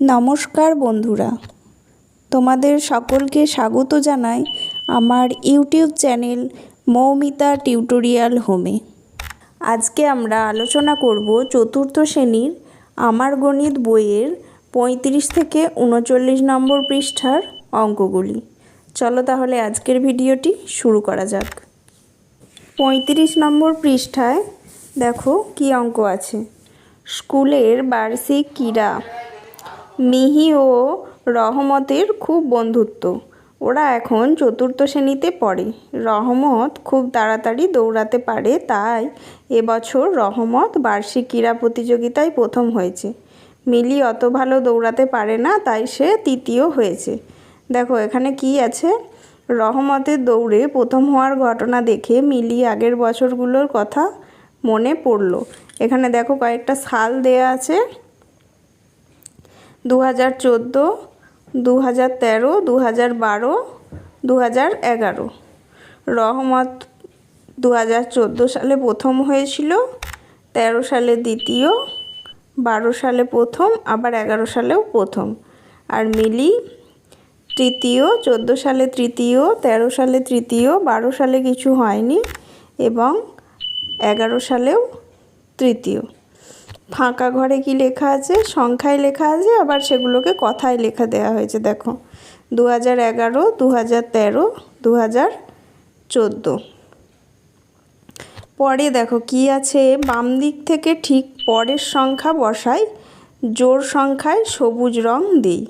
নমস্কার বন্ধুরা। তোমাদের সকলকে স্বাগত জানাই আমার ইউটিউব চ্যানেল মৌমিতা টিউটোরিয়াল হোমে। আজকে আমরা আলোচনা করব চতুর্থ শ্রেণির আমার গণিত বইয়ের পঁয়ত্রিশ থেকে উনচল্লিশ নম্বর পৃষ্ঠার অঙ্কগুলি। চলো তাহলে আজকের ভিডিওটি শুরু করা যাক। পঁয়ত্রিশ নম্বর পৃষ্ঠায় দেখো কী অঙ্ক আছে। স্কুলের বার্ষিক ক্রীড়া মিহি ও রহমতের খুব বন্ধুত্ব। ওরা এখন চতুর্থ শ্রেণীতে পড়ে। রহমত খুব তাড়াতাড়ি দৌড়াতে পারে, তাই এবছর রহমত বার্ষিক ক্রীড়া প্রতিযোগিতায় প্রথম হয়েছে। মিলি অত ভালো দৌড়াতে পারে না, তাই সে তৃতীয় হয়েছে। দেখো, এখানে কি আছে? রহমতের দৌড়ে প্রথম হওয়ার ঘটনা দেখে মিলি আগের বছরগুলোর কথা মনে পড়ল। এখানে দেখো কয়েকটা সাল দেয়া আছে। দু হাজার চোদ্দ দু হাজার তেরো দু হাজার বারো দু হাজার এগারো। রহমত দু হাজার চোদ্দ সালে প্রথম হয়েছিল, তেরো সালে দ্বিতীয়, বারো সালে প্রথম, আবার এগারো সালেও প্রথম। আর মিলি তৃতীয়, চোদ্দ সালে তৃতীয়, তেরো সালে তৃতীয়, বারো সালে কিছু হয়নি এবং এগারো সালেও তৃতীয়। ফাঁকা ঘরে কি লেখা আছে? সংখ্যায় লেখা আছে, আবার সেগুলোকে কথায় লেখা দেওয়া হয়েছে, দেখো। দু হাজার এগারো দু হাজার তেরো দু হাজার চোদ্দ। পরে দেখো কি আছে? বাম দিক থেকে ঠিক পরের সংখ্যা বসাই, জোর সংখ্যায় সবুজ রং দিই।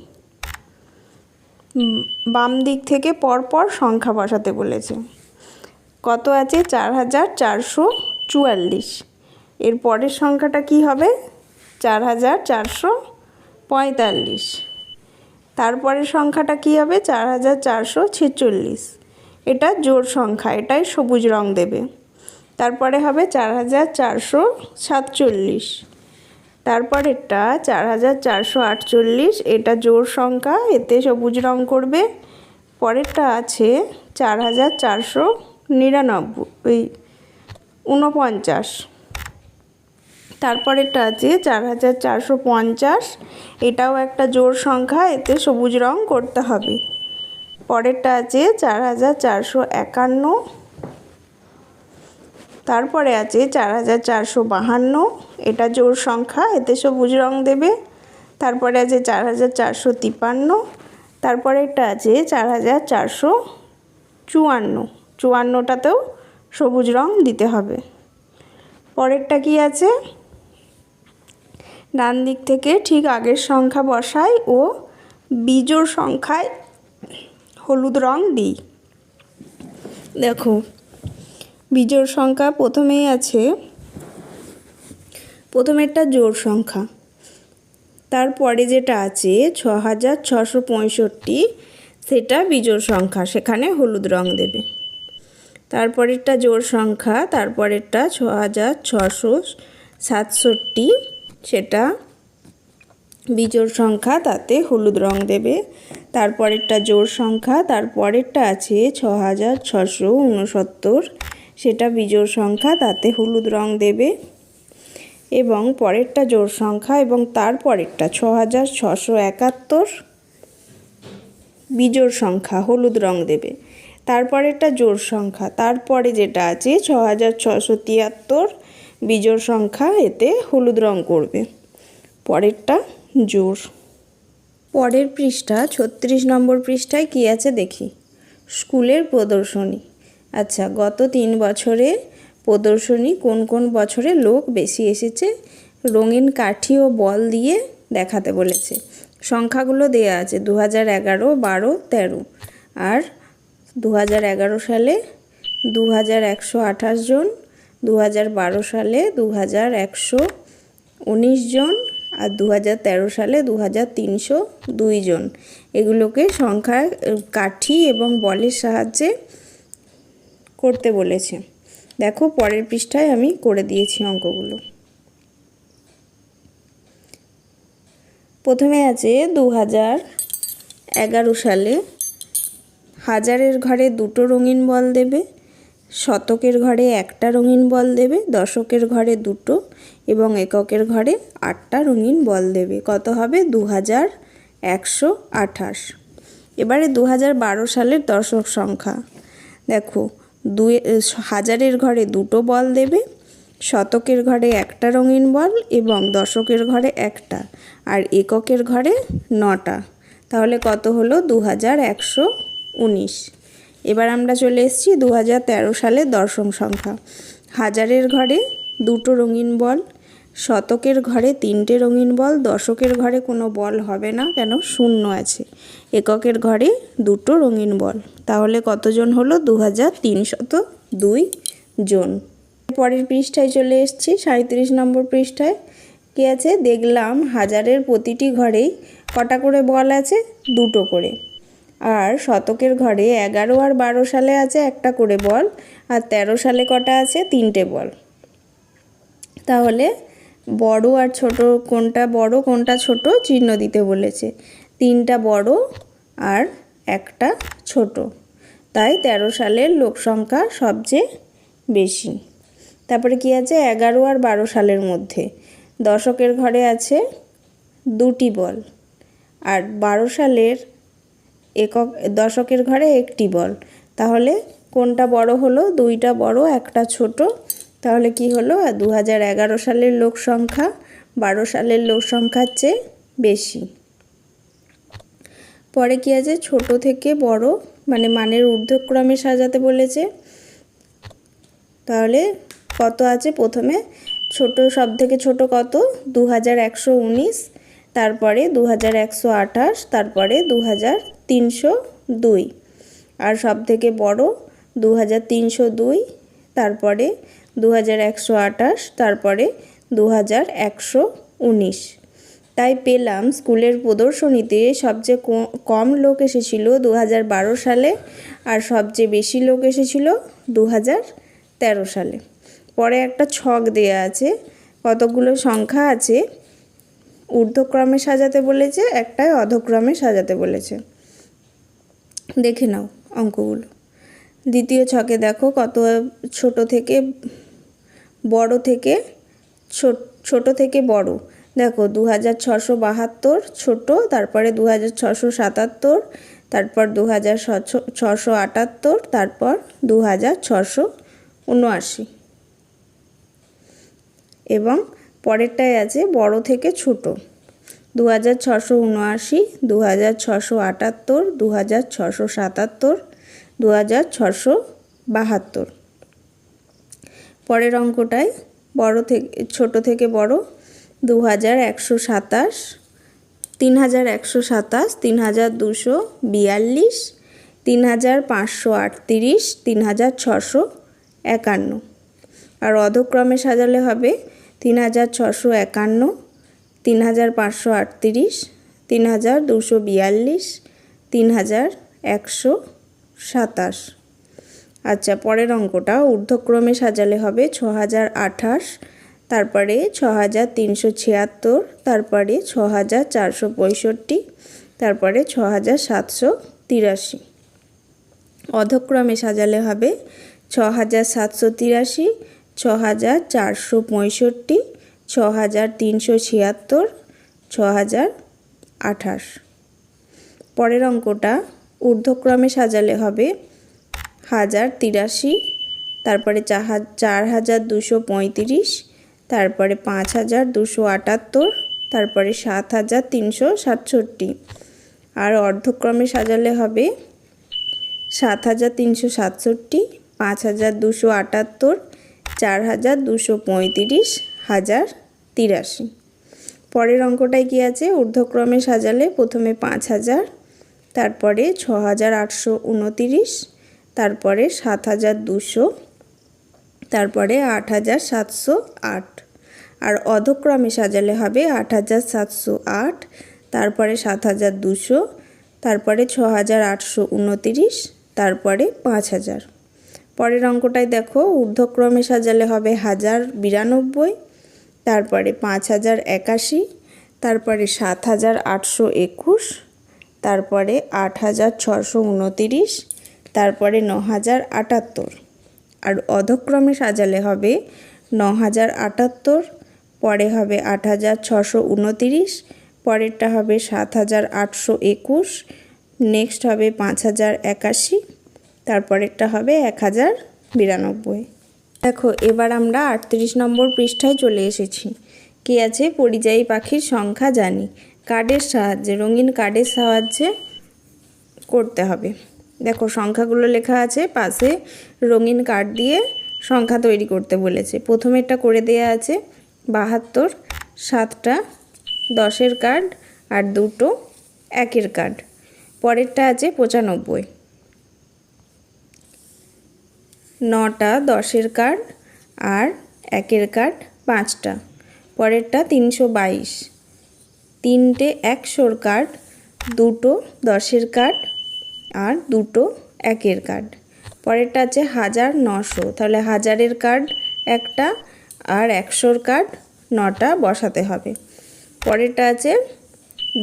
বাম দিক থেকে পরপর সংখ্যা বসাতে বলেছে। কত আছে? চার হাজার চারশো চুয়াল্লিশ। এর পরের সংখ্যাটা কি হবে? চার হাজার চারশো পঁয়তাল্লিশ। তারপরের সংখ্যাটা কি হবে? চার হাজার চারশো ছেচল্লিশ। এটা জোর সংখ্যা, এটাই সবুজ রং দেবে। তারপরে হবে চার হাজার চারশো সাতচল্লিশ। তারপরেরটা চার হাজার চারশো আটচল্লিশ, এটা জোর সংখ্যা, এতে সবুজ রং করবে। পরেরটা আছে চার হাজার চারশো নিরানব্বই ঊনপঞ্চাশ। তারপরেরটা আছে চার হাজার চারশো পঞ্চাশ। এটাও একটা জোর সংখ্যা, এতে সবুজ রং করতে হবে। পরেরটা আছে চার হাজার চারশো একান্ন। তারপরে আছে চার হাজার চারশো বাহান্ন। এটা জোর সংখ্যা, এতে সবুজ রং দেবে। তারপরে আছে চার হাজার চারশো তিপান্ন। তারপরেরটা আছে চার হাজার চারশো চুয়ান্ন। চুয়ান্নটাতেও সবুজ রং দিতে হবে। পরেরটা কি আছে? ডান দিক থেকে ঠিক আগের সংখ্যা বসাই ও বিজোড় সংখ্যায় হলুদ রং দিই। দেখো বিজোড় সংখ্যা প্রথমেই আছে, প্রথমেরটা জোড় সংখ্যা। তারপরে যেটা আছে ছ হাজার ছশো পঁয়ষট্টি, সেটা বিজোড় সংখ্যা, সেখানে হলুদ রং দেবে। তারপরেরটা জোড় সংখ্যা, তারপরেরটা ছ হাজার ছশো সাতষট্টি সেটা বিজোড় সংখ্যা, তাতে হলুদ রং দেবে। তারপরেরটা জোড় সংখ্যা, তারপরেরটা আছে ছ হাজার ছশো উনসত্তর। সেটা বিজোড় সংখ্যা, তাতে হলুদ রং দেবে। এবং পরেরটা জোড় সংখ্যা এবং তারপরেরটা ছ হাজার ছশো একাত্তর। বিজোড় সংখ্যা, হলুদ রং দেবে। তারপরেরটা জোড় সংখ্যা, তারপরে যেটা আছে ছ হাজার ছশো তিয়াত্তর। বিজোড় সংখ্যা এতে হলুদ রং করবে। পরেরটা জোর পরের পৃষ্ঠা, ছত্রিশ নম্বর পৃষ্ঠায় কী আছে দেখি? স্কুলের প্রদর্শনী। আচ্ছা গত তিন বছরে প্রদর্শনী কোন কোন বছরে লোক বেশি এসেছে? রঙিন কাঠি ও বল দিয়ে দেখাতে বলেছে। সংখ্যাগুলো দেয়া আছে দু হাজার এগারো, বারো, তেরো। আর দু হাজার এগারো সালে দু হাজার একশো আঠাশ জন দু হাজার বারো সালে দু হাজার একশো উনিশ জন আর দু হাজার তেরো সালে দু হাজার তিনশো দুই জন। এগুলোকে সংখ্যায় কাঠি এবং বলের সাহায্যে করতে বলেছে। দেখো, পরের পৃষ্ঠায় আমি করে দিয়েছি অঙ্কগুলো। প্রথমে আছে দু এগারো সালে হাজারের ঘরে দুটো রঙিন বল দেবে। শতকের ঘরে একটা রঙিন বল দেবে, দশকের ঘরে দুটো, এবং এককের ঘরে আটটা রঙিন বল দেবে। কত হবে? দু হাজার একশো আঠাশ। এবারে দু হাজার বারো সালের দশক সংখ্যা। দেখো, দুই হাজারের ঘরে দুটো বল দেবে, শতকের ঘরে একটা রঙিন বল এবং দশকের ঘরে একটা, আর এককের ঘরে নটা। তাহলে কত হলো? দু হাজার একশো উনিশ। এবার আমরা চলে এসেছি দু সালের দশম সংখ্যা। হাজারের ঘরে দুটো রঙিন বল, শতকের ঘরে তিনটে রঙিন বল, দশকের ঘরে কোনো বল হবে না, কেন শূন্য আছে। এককের ঘরে দুটো রঙিন বল। তাহলে কতজন হলো? দু হাজার তিনশত দুই জন। পরের পৃষ্ঠায় চলে এসেছি সাঁত্রিশ নম্বর পৃষ্ঠায়। কী আছে? দেখলাম হাজারের প্রতিটি ঘরেই কটা করে বল আছে? দুটো করে। আর শতকের ঘরে এগারো আর বারো সালে আছে একটা করে বল, আর তেরো সালে কটা আছে? তিনটে বল। তাহলে বড় আর ছোট কোনটা বড়, কোনটা ছোট চিহ্ন দিতে বলেছে। তিনটা বড় আর একটা ছোট। তাই তেরো সালের লোক সংখ্যা সবচেয়ে বেশি। তারপরে কি আছে? এগারো আর বারো সালের মধ্যে। দশকের ঘরে আছে দুটি বল। আর বারো সালের একক দশকের ঘরে একটি বল। তাহলে কোনটা বড় হলো? দুইটা বড়, একটা ছোট। তাহলে কি হলো? দু হাজার এগারো সালের লোক সংখ্যা, বারো সালের লোক সংখ্যার চেয়ে বেশি। পরে কি আছে? ছোট থেকে বড় মানে মানের ঊর্ধ্বক্রমে সাজাতে বলেছে। তাহলে কত আছে? প্রথমে ছোট সব থেকে ছোট কত? দু হাজার একশো উনিশ, তারপরে দু হাজার একশো আঠাশ, তারপরে দু হাজার তিনশো দুই। আর সব থেকে বড় দু হাজার তিনশো দুই, তারপরে দু হাজার একশো আঠাশ, তারপরে দু হাজার একশো উনিশ। তাই পেলাম স্কুলের প্রদর্শনীতে সবচেয়ে কম লোক এসেছিল দু হাজার বারো সালে আর সবচেয়ে বেশি লোক এসেছিল দু হাজার তেরো সালে। পরে একটা ছক দেয়া আছে, কতগুলো সংখ্যা আছে, ঊর্ধ্বক্রমে সাজাতে বলেছে একটাই অধক্রমে সাজাতে বলেছে। দেখে নাও অঙ্কগুলো। দ্বিতীয় ছকে দেখো কত ছোট থেকে বড় থেকে ছোট থেকে বড়। দেখো দু হাজার ছশো বাহাত্তর ছোটো, তারপরে দু হাজার ছশো সাতাত্তর, তারপর দু হাজার ছশো আটাত্তর, তারপর দু হাজার ছশো উনআশি। এবং পরেরটায় আছে বড় থেকে ছোট। দু হাজার ছশো উনআশি দু হাজার ছশো আটাত্তর দু হাজার ছশো সাতাত্তর দু হাজার ছশো বাহাত্তর। পরের অঙ্কটায় বড় থেকে ছোট থেকে বড় দু হাজার একশো সাতাশ তিন হাজার একশো সাতাশ তিন হাজার দুশো বিয়াল্লিশ তিন হাজার পাঁচশো আটত্রিশ তিন হাজার ছশো একান্ন। আর অধক্রমে সাজালে হবে তিন হাজার ছশো একান্ন তিন হাজার পাঁচশো আটত্রিশ তিন হাজার দুশো বিয়াল্লিশ তিন হাজার একশো সাতাশ। আচ্ছা পরের অঙ্কটা ঊর্ধ্বক্রমে সাজালে হবে ছ হাজার আঠাশ, তারপরে ছ হাজার তিনশো ছিয়াত্তর, তারপরে ছ হাজার চারশো পঁয়ষট্টি, তারপরে ছ হাজার সাতশো তিরাশি। অধক্রমে সাজালে হবে ছ হাজার সাতশো তিরাশি ছ হাজার চারশো পঁয়ষট্টি ছ হাজার তিনশো ছিয়াত্তর ছ হাজার আঠাশ। পরের অঙ্কটা ঊর্ধ্বক্রমে সাজালে হবে হাজার তিরাশি, তারপরে চার হাজার দুশো পঁয়ত্রিশ, তারপরে পাঁচ হাজার দুশো আটাত্তর, তারপরে সাত হাজার তিনশো সাতষট্টি। আর অর্ধক্রমে সাজালে হবে সাত হাজার তিনশো সাতষট্টি পাঁচ হাজার দুশো আটাত্তর চার হাজার দুশো পঁয়ত্রিশ হাজার তিরাশি। পরের অঙ্কটায় কী আছে? ঊর্ধ্বক্রমে সাজালে প্রথমে পাঁচ হাজার, তারপরে ছ হাজার আটশো উনতিরিশ, তারপরে সাত হাজার দুশো, তারপরে আট হাজার সাতশো আট। আর অধক্রমে সাজালে হবে আট হাজার সাতশো আট, তারপরে সাত হাজার দুশো, তারপরে ছ হাজার আটশো উনতিরিশ, তারপরে পাঁচ হাজার। পরের অঙ্কটায় দেখো, ঊর্ধ্বক্রমে সাজালে হবে হাজার বিরানব্বই তারপরে পাঁচ হাজার একাশি, তারপরে সাত হাজার আটশো একুশ, তারপরে আট হাজার ছশো উনতিরিশ, তারপরে ন হাজার আটাত্তর। আর অধক্রমে সাজালে হবে ন হাজার আটাত্তর, পরে হবে আট হাজার ছশো উনতিরিশ, পরেরটা হবে সাত হাজার আটশো একুশ, নেক্সট হবে পাঁচ হাজার একাশি, তারপরেরটা হবে এক হাজার বিরানব্বই। দেখো, এবার আমরা আটত্রিশ নম্বর পৃষ্ঠায় চলে এসেছি। কি আছে? পরিযায়ী পাখির সংখ্যা জানি। কার্ডের সাহায্যে, রঙিন কার্ডের সাহায্যে করতে হবে। দেখো, সংখ্যাগুলো লেখা আছে, পাশে রঙিন কার্ড দিয়ে সংখ্যা তৈরি করতে বলেছে। প্রথমেরটা করে দেয়া আছে, বাহাত্তর, সাতটা, দশের কার্ড আর দুটো একের কার্ড। পরেরটা আছে পঁচানব্বই। নটা দশের কার্ড আর একের কার্ড পাঁচটা। পরেরটা তিনশো বাইশ। তিনটে একশোর কার্ড, দুটো দশের কার্ড আর দুটো একের কার্ড। পরেরটা আছে হাজার নশো। তাহলে হাজারের কার্ড একটা আর একশোর কার্ড নটা বসাতে হবে। পরেরটা আছে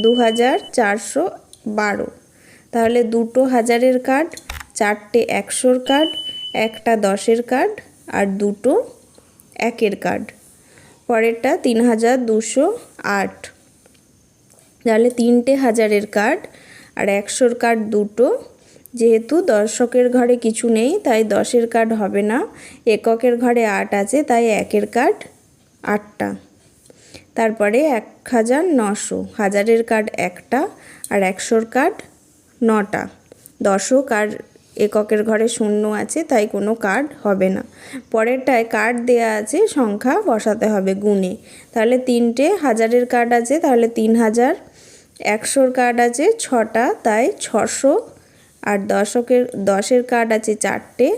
দু হাজার চারশো বারো। তাহলে দুটো হাজারের কার্ড, চারটে একশোর কার্ড একটা দশের কার্ড আর দুটো একের কার্ড। পরেরটা তিন হাজার দুশো আট। তাহলে তিনটে হাজারের কার্ড আর একশোর কার্ড দুটো। যেহেতু দর্শকের ঘরে কিছু নেই, তাই দশের কার্ড হবে না। এককের ঘরে আট আছে, তাই একের কার্ড আটটা। তারপরে এক হাজার নশো। হাজারের কার্ড একটা আর একশোর কার্ড নটা। দশক আর এককের ঘরে শূন্য আছে, তাই কোনো কার্ড হবে না। পরেরটায় কার্ড দেয়া আছে, সংখ্যা বসাতে হবে গুণে। তাহলে তিনটে, হাজারের কার্ড আছে, তাহলে তিন হাজার। একশোর কার্ড আছে, ছটা, তাই ছশো। আর দশকের, দশের কার্ড আছে, চারটে।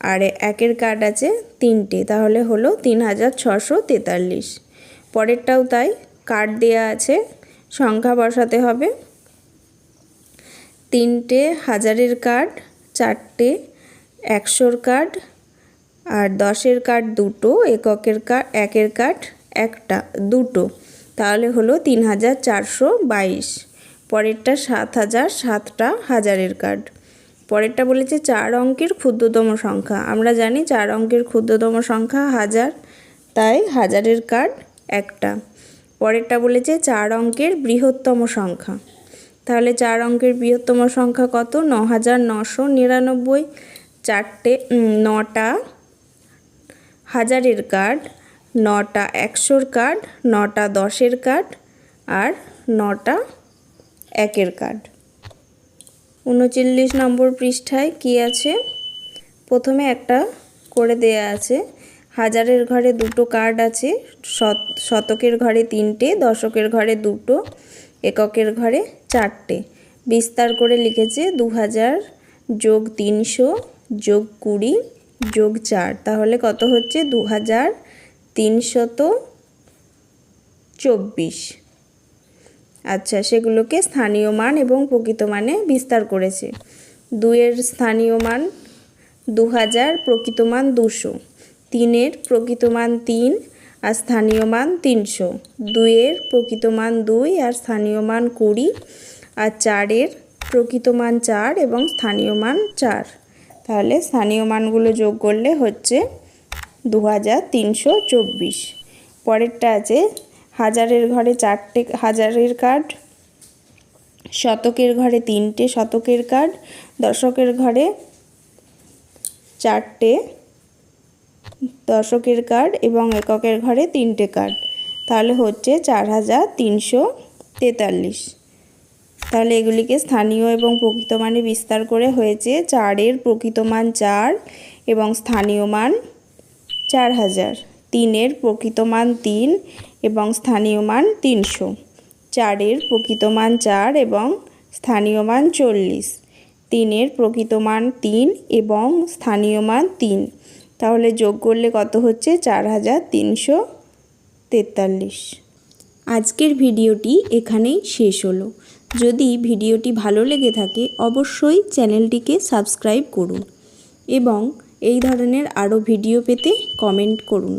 আর একের কার্ড আছে, তিনটে, তাহলে হলো তিন হাজার ছশো তেতাল্লিশ। পরেরটাও তাই, কার্ড দেয়া আছে, সংখ্যা বসাতে হবে। তিনটে হাজারের কার্ড, চারটে একশোর কার্ড আর দশের কার্ড দুটো, এককের কার্ড, একের কার্ড একটা, দুটো। তাহলে হলো তিন হাজার চারশো বাইশ। পরেরটা সাত হাজার সাতটা হাজারের কার্ড। পরেরটা বলেছে চার অঙ্কের ক্ষুদ্রতম সংখ্যা। আমরা জানি চার অঙ্কের ক্ষুদ্রতম সংখ্যা হাজার, তাই হাজারের কার্ড একটা। পরেরটা বলেছে চার অঙ্কের বৃহত্তম সংখ্যা। তাহলে চার অঙ্কের বৃহত্তম সংখ্যা কত? ন হাজার নশো নিরানব্বই, চারটে নটা হাজারের কার্ড, নটা একশোর কার্ড, নটা দশের কার্ড আর নটা একের কার্ড। উনচল্লিশ নম্বর পৃষ্ঠায় কি আছে? প্রথমে একটা করে দেয়া আছে। হাজারের ঘরে দুটো কার্ড আছে শতকের ঘরে তিনটে, দশকের ঘরে দুটো, এককের ঘরে চারটে। বিস্তার করে লিখেছে দু হাজার যোগ তিনশো যোগ কুড়ি যোগ চার। তাহলে কত হচ্ছে? দু হাজার তিনশত চব্বিশ। আচ্ছা সেগুলোকে স্থানীয় মান এবং প্রকৃত মানে বিস্তার করেছে। দুইয়ের স্থানীয় মান দু হাজার প্রকৃত মান দুশো। তিনের প্রকৃত মান তিন আর স্থানীয় মান তিনশো। দুইয়ের প্রকৃত মান দুই আর স্থানীয় মান কুড়ি আর চারের প্রকৃত মান চার এবং স্থানীয় মান চার। তাহলে স্থানীয় মানগুলো যোগ করলে হচ্ছে দু হাজার তিনশো চব্বিশ। পরেরটা আছে, হাজারের ঘরে চারটে, হাজারের কার্ড, শতকের ঘরে তিনটে শতকের কার্ড, দশকের ঘরে চারটে দশকের কার্ড এবং এককের ঘরে তিনটে কার্ড। তাহলে হচ্ছে চার হাজার তিনশো তেতাল্লিশ। তাহলে এগুলিকে স্থানীয় এবং প্রকৃত মানে বিস্তার করে হয়েছে চারের প্রকৃত মান চার এবং স্থানীয় মান চার হাজার। তিনের প্রকৃত মান তিন এবং স্থানীয় মান তিনশো। চারের প্রকৃত মান চার এবং স্থানীয় মান চল্লিশ। তিনের প্রকৃত মান তিন এবং স্থানীয় মান তিন। তাহলে যোগ করলে কত হচ্ছে? চার হাজার তিনশো তেতাল্লিশ। আজকের ভিডিওটি এখানেই শেষ হলো। যদি ভিডিওটি ভালো লেগে থাকে, অবশ্যই চ্যানেলটিকে সাবস্ক্রাইব করুন এবং এই ধরনের আরও ভিডিও পেতে কমেন্ট করুন।